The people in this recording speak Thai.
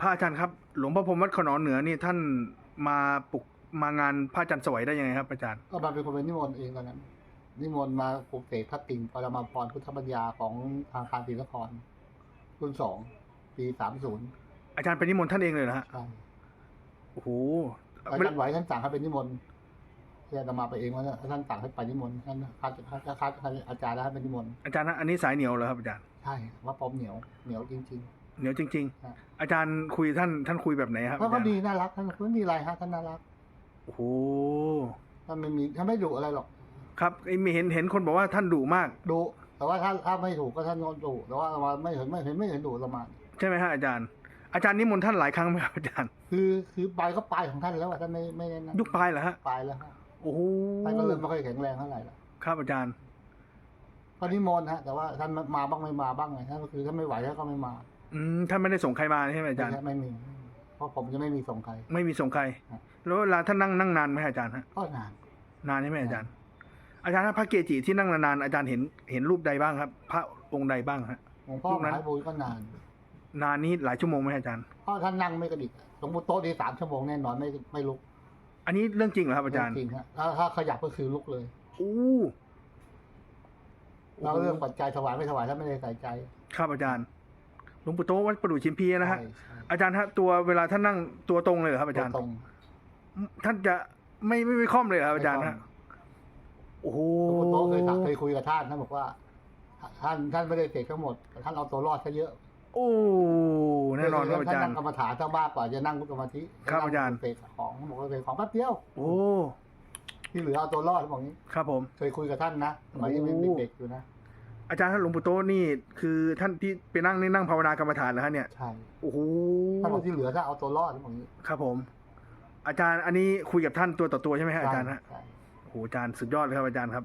พระอาจารย์ครับ หลวงพ่อพรหมวัดขนอนเหนือนี่ท่านมาปลุกมางานพระอาจารย์สวัยได้ยังไงครับอาจารย์ก็มาเป็นคนเป็นนิมนต์เองตอนนั้น นิมนต์มาปลุกเสกพระติ่งปรมาพรพุทธปัญญาของทางการศรีนครรุ่นสองปีสามศูนย์อาจารย์เป็นนิมนต์ท่านเองเลยนะฮะใช่โอ้โหอาจารย์ไหวท่านสั่งให้เป็นนิมนต์ที่อาตมาไปเองว่าท่านสั่งให้ไปนิมนต์ท่านคัดคัดคัดคัดอาจารย์แล้วให้เป็นนิมนต์อาจารย์นะอันนี้สายเหนียวเหรอครับอาจารย์ใช่ว่าปอมเหนียวเหนียวจริง เหนียวจริง ครับ ๆ อาจารย์คุยท่านท่านคุยแบบไหนคๆรับแล้วอาก็จารย์ดีน่ารักท่านไม่มีอะไรฮะท่านน่ารักโอ้โหท่านไม่มีท่านไม่ดุอะไรหรอกครับไอ้มีเห็นเห็นคนบอกว่าท่านดุมาก ดุแต่ว่าถ้าถ้าไม่ถูกก็ท่านก็ดุแต่ว่าอาตมาไม่เห็นไม่เห็นไม่เห็นดุประมาณใช่ไหมฮะอาจารย์ อาจารย์นิมนต์ท่านหลายครั้งไหมครับอาจารย์ คือคือไปก็ไปของท่านแล้วอะท่านไม่ไม่ได้นั่นยุคปลายเหรอฮะไปแล้วฮะโอ้โหท่านก็เริ่มไม่ค่อยแข็งแรงเท่าไหร่ละครับอาจารย์ ก็นิมนต์ฮะแต่ว่าท่านมาบ้างไม่มาบ้างไงท่านก็คือถ้าไม่ไหวท่านก็ไม่มา อืมท่านไม่ได้ส่งใครมาใช่ไหมอาจารย์ ไม่มี เพราะผมจะไม่มีส่งใคร ไม่มีส่งใครครับแล้วเวลาท่านนั่งนั่งนานไหมอาจารย์ฮะก็นาน นานใช่ไหมอาจารย์ อาจารย์ถ้าพระเกจิที่นั่งนานๆอาจารย์เห็นเห็นรูปใดบ้างครับ พระองค์ใดบ้างฮะหลวงพ่อรูปมนั้นหาบุญก็นาน นานนี้หลายชั่วโมงไหมอาจารย์เพราะท่านนั่งไม่กระดิกหลวงปู่โต๊ะดีสามชั่วโมงแน่นอนไม่ไม่ลุก อันนี้เรื่องจริงเหรอครับอาจารย์จริงฮะถ้าถ้าขยับก็คือลุกเลยโอ้แล้วเรื่องปัจจัยถวายไม่ถวายท่านไม่ได้ใส่ใจ ครับอาจารย์ห ลวงปู่โตวัดประดู่ชิมพีนะฮะ ใช่ใช่อาจารย์ฮะตัวเวลาท่านนั่งตัวตรงเลยเหรอครับอาจารย์ ตรงท่านจะไม่ไม่ไม่ค่อมเลยเหรอครับอาจารย์ไม่ค่ฮะอมโอ้โหหลวงปู่โต๊ะเคยถามเคยคุยกับท่านท่านบอกว่า ท่านท่านไม่ได้เสกทั้งหมดแต่ท่านเอาตัวรอดซะเยอะโอ้แน่นอนครับอาท่านจารนั่ย์ งกรรมฐานถ้าบ้ากว่าจะนั่งสมาธิครับอาจารย์ เสกของบอกว่าเสกของแป๊บเดียว โอ้ที่เหลือเอาตัวรอดบอกนี้ ครับผม เคยคุยกับท่านนะสมัยยังเป็นโอ้ เด็กๆอยู่นะ อาจารย์ท่านหลวงปู่โตนี่คือท่านที่ไปนั่งนี่นั่งภาวนากรรมฐานนะฮะเนี่ยใช่โอ้โหท่านบอกที่เหลือถ้าเอาตัวรอดบอกนี้ครับผม อาจารย์อันนี้คุยกับท่านตัวต่อตัวใช่ไหมฮะอาจารย์ฮะใช่ โอ้โหอาจารย์สุดยอดเลยครับอาจารย์ครับ